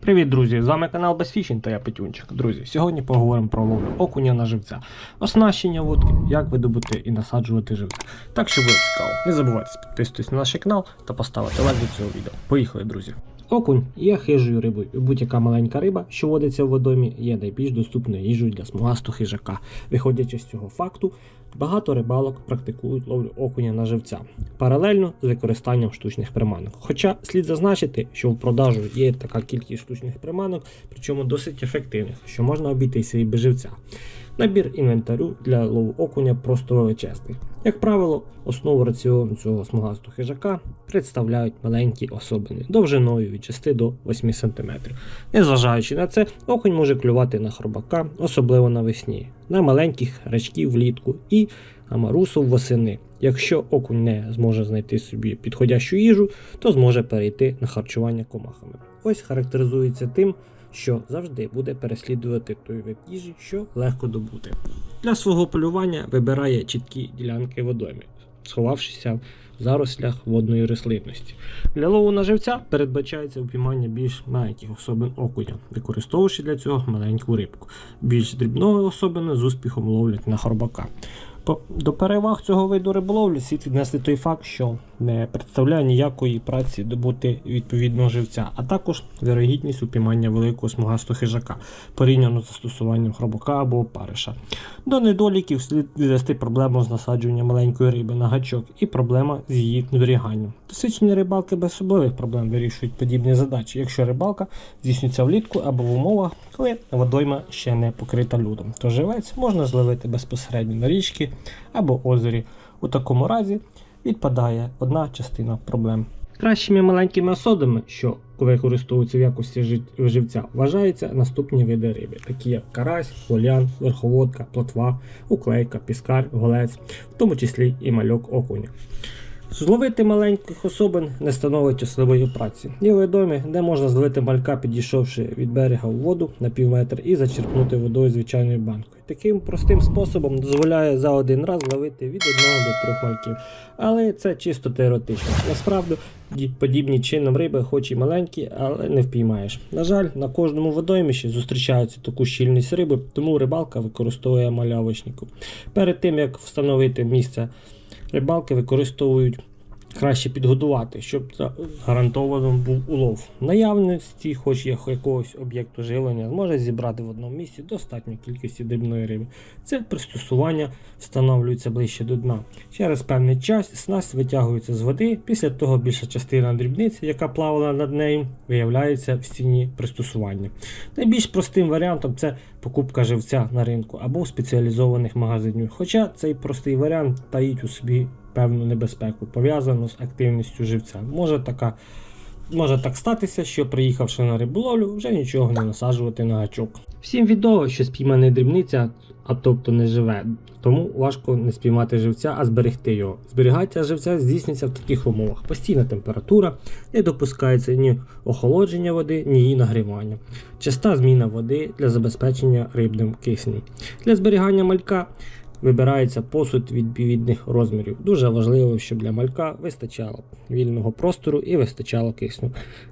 Привіт, друзі! З вами канал Безфішін та я Петюнчик. Друзі, сьогодні поговоримо про ловлю окуня на живця, оснащення вудки, як видобути і насаджувати живця. Так що буде цікаво. Не забувайте підписуватись на наш канал та поставити лайк до цього відео. Поїхали, друзі! Окунь є хижою рибою. Будь-яка маленька риба, що водиться в водомі, є найбільш доступною їжею для смугастого хижака. Виходячи з цього факту, багато рибалок практикують ловлю окуня на живця паралельно з використанням штучних приманок. Хоча слід зазначити, що в продажу є така кількість штучних приманок, причому досить ефективних, що можна обійтися і без живця. Набір інвентарю для лову окуня просто величезний. Як правило, основу раціону цього смугастого хижака представляють маленькі особини довжиною від 6 до 8 см. Незважаючи на це, окунь може клювати на хробака, особливо навесні, на маленьких рачків влітку і на марусу восени. Якщо окунь не зможе знайти собі підходящу їжу, то зможе перейти на харчування комахами. Ось характеризується тим, що завжди буде переслідувати той вид їжі, що легко добути. Для свого полювання вибирає чіткі ділянки водойми, сховавшися в зарослях водної рослинності. Для лову на живця передбачається упіймання більш маленьких особин окуня, використовуючи для цього маленьку рибку. Більш дрібного особини з успіхом ловлять на хорбака. До переваг цього виду риболовлі слід віднести той факт, що не представляє ніякої праці добути відповідного живця, а також вірогідність упіймання великого смугастого хижака порівняно з застосуванням хробака або опариша. До недоліків слід відвести проблему з насаджуванням маленької риби на гачок і проблема з її зберіганням. Досвідчені рибалки без особливих проблем вирішують подібні задачі, якщо рибалка здійснюється влітку або в умовах, коли водойма ще не покрита льодом. То живець можна зловити безпосередньо на річці або озері. У такому разі відпадає одна частина проблем. Кращими маленькими осадами, що використовуються в якості живця, вважаються наступні види риби, такі як карась, волян, верховодка, плотва, уклейка, піскар, голець, в тому числі і мальок окуня. Зловити маленьких особин не становить особливої праці. Є відомі, де можна зловити малька, підійшовши від берега в воду на півметр і зачерпнути водою звичайною банкою. Таким простим способом дозволяє за один раз зловити від 1 до 3 мальків. Але це чисто теоретично. Насправді подібні чином риби, хоч і маленькі, але не впіймаєш. На жаль, на кожному водоймищі зустрічається таку щільність риби, тому рибалка використовує малявочнику. Перед тим як встановити місце рибалки використовують краще підгодувати, щоб гарантовано був улов. Наявності, хоч якогось об'єкту живлення, зможе зібрати в одному місці достатню кількості дрібної риби. Це пристосування встановлюється ближче до дна. Через певний час снасть витягується з води. Після того більша частина дрібниці, яка плавала над нею, виявляється в стіні пристосування. Найбільш простим варіантом це покупка живця на ринку або в спеціалізованих магазинів. Хоча цей простий варіант таїть у собі певну небезпеку, пов'язану з активністю живця. Може така. Може так статися, що приїхавши на риболовлю, вже нічого не насаджувати на гачок. Всім відомо, що спіймана дрібниця, а тобто не живе, тому важко не спіймати живця, а зберегти його. Зберігання живця здійснюється в таких умовах: постійна температура, не допускається ні охолодження води, ні її нагрівання. Часта зміна води для забезпечення рибним киснем. Для зберігання малька вибирається посуд відповідних розмірів. Дуже важливо, щоб для малька вистачало вільного простору і вистачало кисню.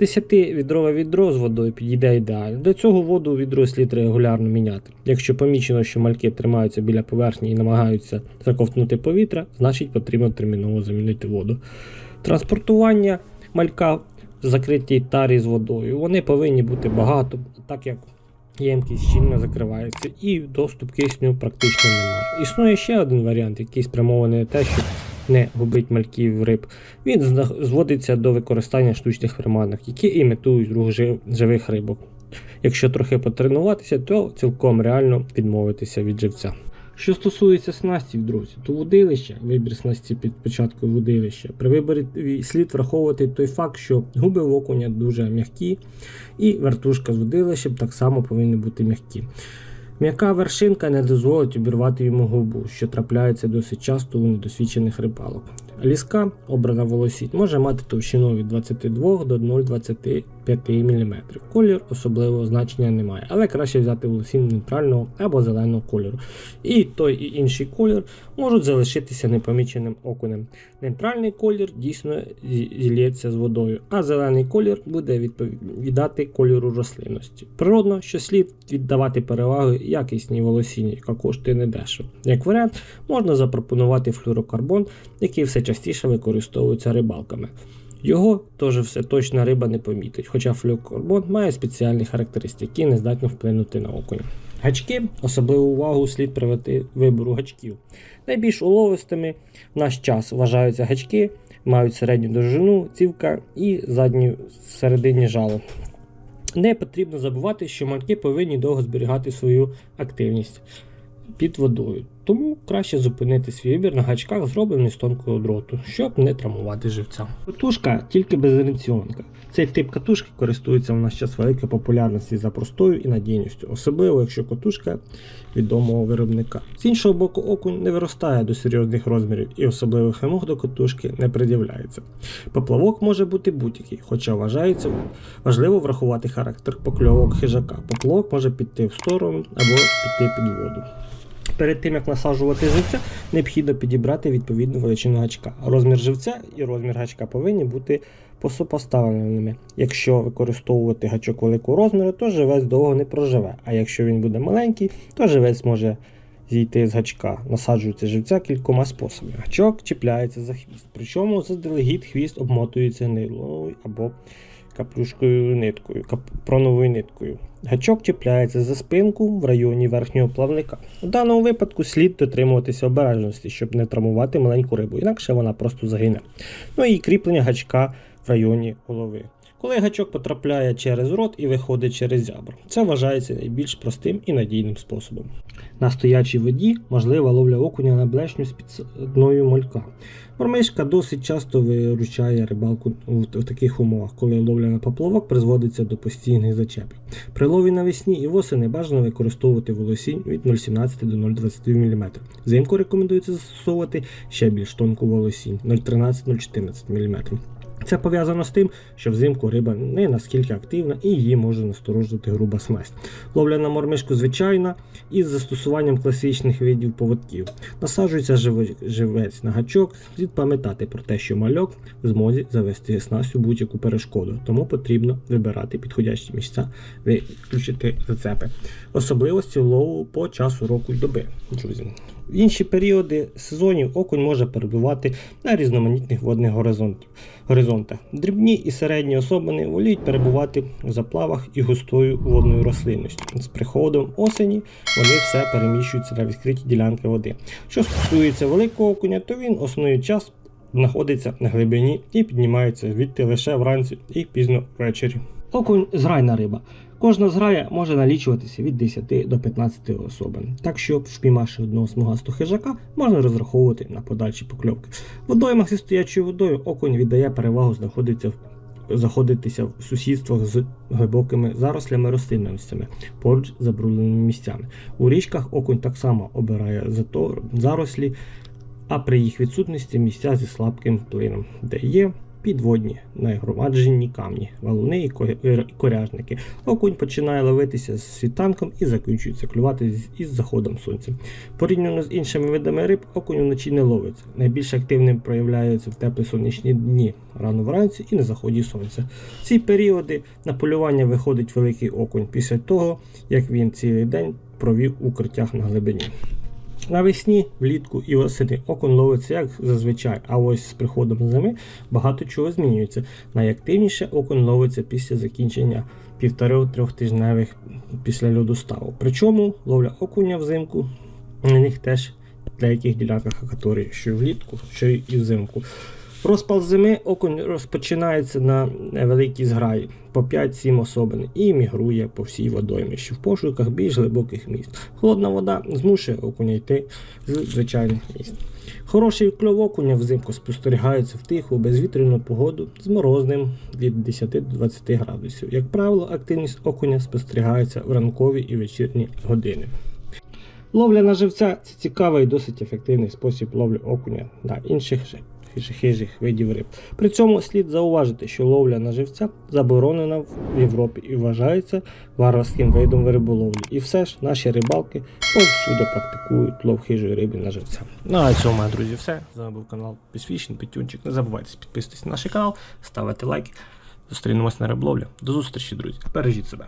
10-відрове відро з водою підійде ідеально. До цього воду відро слід регулярно міняти. Якщо помічено, що мальки тримаються біля поверхні і намагаються заковтнути повітря, значить потрібно терміново замінити воду. Транспортування малька в закритій тарі з водою. Вони повинні бути багато, так як ємкість щільно закривається і доступ кисню практично немає. Існує ще один варіант, який спрямований на те, щоб не губить мальків риб. Він зводиться до використання штучних приманок, які імітують рух живих рибок. Якщо трохи потренуватися, то цілком реально відмовитися від живця. Що стосується снастів, друзі, то водилище, вибір снасті під початку водилища. При виборі слід враховувати той факт, що губи в окуня дуже м'які, і вертушка з водилищем так само повинні бути м'які. М'яка вершинка не дозволить обірвати йому губу, що трапляється досить часто у недосвідчених рибалок. Ліска, обрана волосіть, може мати товщину від 22 до 0,20 5 мм. Колір особливого значення немає, але краще взяти волосін нейтрального або зеленого кольору. І той і інший колір можуть залишитися непоміченим окунем. Нейтральний колір дійсно зільється з водою, а зелений колір буде відповідати кольору рослинності. Природно, що слід віддавати перевагу якісній волосіні, яка коштує недешево. Як варіант, можна запропонувати флюрокарбон, який все частіше використовується рибалками. Його теж все точно риба не помітить, хоча флюрокарбон має спеціальні характеристики, які не здатні вплинути на окунь. Гачки особливу увагу слід привести вибору гачків. Найбільш уловистими в наш час вважаються гачки, мають середню довжину, цівка і задню середині жало. Не потрібно забувати, що мальки повинні довго зберігати свою активність під водою. Тому краще зупинити свій вибір на гачках, зроблений з тонкого дроту, щоб не травмувати живця. Катушка тільки безреакціонка. Цей тип катушки користується в наш час великою популярністю за простою і надійністю, особливо якщо катушка відомого виробника. З іншого боку, окунь не виростає до серйозних розмірів і особливих вимог до катушки не пред'являється. Поплавок може бути будь-який, хоча вважається важливо врахувати характер покльовок хижака. Поплавок може піти в сторону або піти під воду. Перед тим як насаджувати живця, необхідно підібрати відповідну величину гачка. Розмір живця і розмір гачка повинні бути посопоставленими. Якщо використовувати гачок великого розміру, то живець довго не проживе. А якщо він буде маленький, то живець може зійти з гачка. Насаджується живця кількома способами. Гачок чіпляється за хвіст. Причому заздалегідь хвіст обмотується нейлоновою або каплюшкою ниткою, капроновою ниткою. Гачок чіпляється за спинку в районі верхнього плавника. У даному випадку слід дотримуватися обережності, щоб не травмувати маленьку рибу, інакше вона просто загине. Ну і кріплення гачка в районі голови. Коли гачок потрапляє через рот і виходить через зябр, це вважається найбільш простим і надійним способом. На стоячій воді можлива ловля окуня на блешню з підсадною малька. Мормишка досить часто виручає рибалку в, в таких умовах, коли ловля на поплавок призводиться до постійних зачепів. При лові навесні і восени бажано використовувати волосінь від 0,17 до 0,20 мм. Взимку рекомендується застосовувати ще більш тонку волосінь 0,13-0,14 мм. Це пов'язано з тим, що взимку риба не наскільки активна і її може насторожити груба смерть. Ловля на мормишку звичайна із застосуванням класичних видів поводків. Насаджується живець на гачок, слід пам'ятати про те, що мальок в змозі завести снасть у будь-яку перешкоду, тому потрібно вибирати підходящі місця, виключити зацепи. Особливості лову по часу року й доби. Друзі. В інші періоди сезонів окунь може перебувати на різноманітних водних горизонтах. Дрібні і середні особини воліють перебувати в заплавах і густою водною рослинністю. З приходом осені вони все переміщуються на відкриті ділянки води. Що стосується великого окуня, то він основний час знаходиться на глибині і піднімається звідти лише вранці і пізно ввечері. Окунь зграйна риба. Кожна зграя може налічуватися від 10 до 15 особин. Так що, впіймавши одного смугастого хижака, можна розраховувати на подальші покльовки. В Водоймах зі стоячою водою окунь віддає перевагу знаходитися заходитися в сусідствах з глибокими зарослями рослинностями, поруч з забрудненими місцями. У річках окунь так само обирає затор, зарослі, а при їх відсутності місця зі слабким вплином, де є підводні нагромаджені камні, валуни і коряжники. Окунь починає ловитися з світанком і закінчується клювати із заходом сонця. Порівняно з іншими видами риб, окунь вночі не ловиться. Найбільш активним проявляється в теплі сонячні дні, рано вранці і на заході сонця. В ці періоди на полювання виходить великий окунь після того, як він цілий день провів укриттях на глибині. Навесні, влітку і осени окон ловиться як зазвичай, а ось з приходом зими багато чого змінюється. Найактивніше окон ловиться після закінчення півтори-трьох тижневих після льодоставу. Причому ловля окуня взимку на них теж деяких ділянках акваторії, що влітку, що і взимку. Розпал зими окунь розпочинається на великій зграї по 5-7 особин і мігрує по всій водоймищі в пошуках більш глибоких місць. Холодна вода змушує окуня йти з звичайних місць. Хороший кльов окуня взимку спостерігається в тиху, безвітряну погоду з морозним від 10 до 20 градусів. Як правило, активність окуня спостерігається в ранкові і вечірні години. Ловля на живця це цікавий і досить ефективний спосіб ловлі окуня на інших хижих видів риб. При цьому слід зауважити, що ловля на живця заборонена в Європі і вважається варварським видом риболовлі. І все ж наші рибалки повсюди практикують лов хижої риби на живця. Ну а цьому, друзі, все. З вами був канал Безфішін, Петюнчик. Не забувайте підписуватись на наш канал, ставити лайки. Зустрінемось на риболовлі. До зустрічі, друзі. Бережіть себе.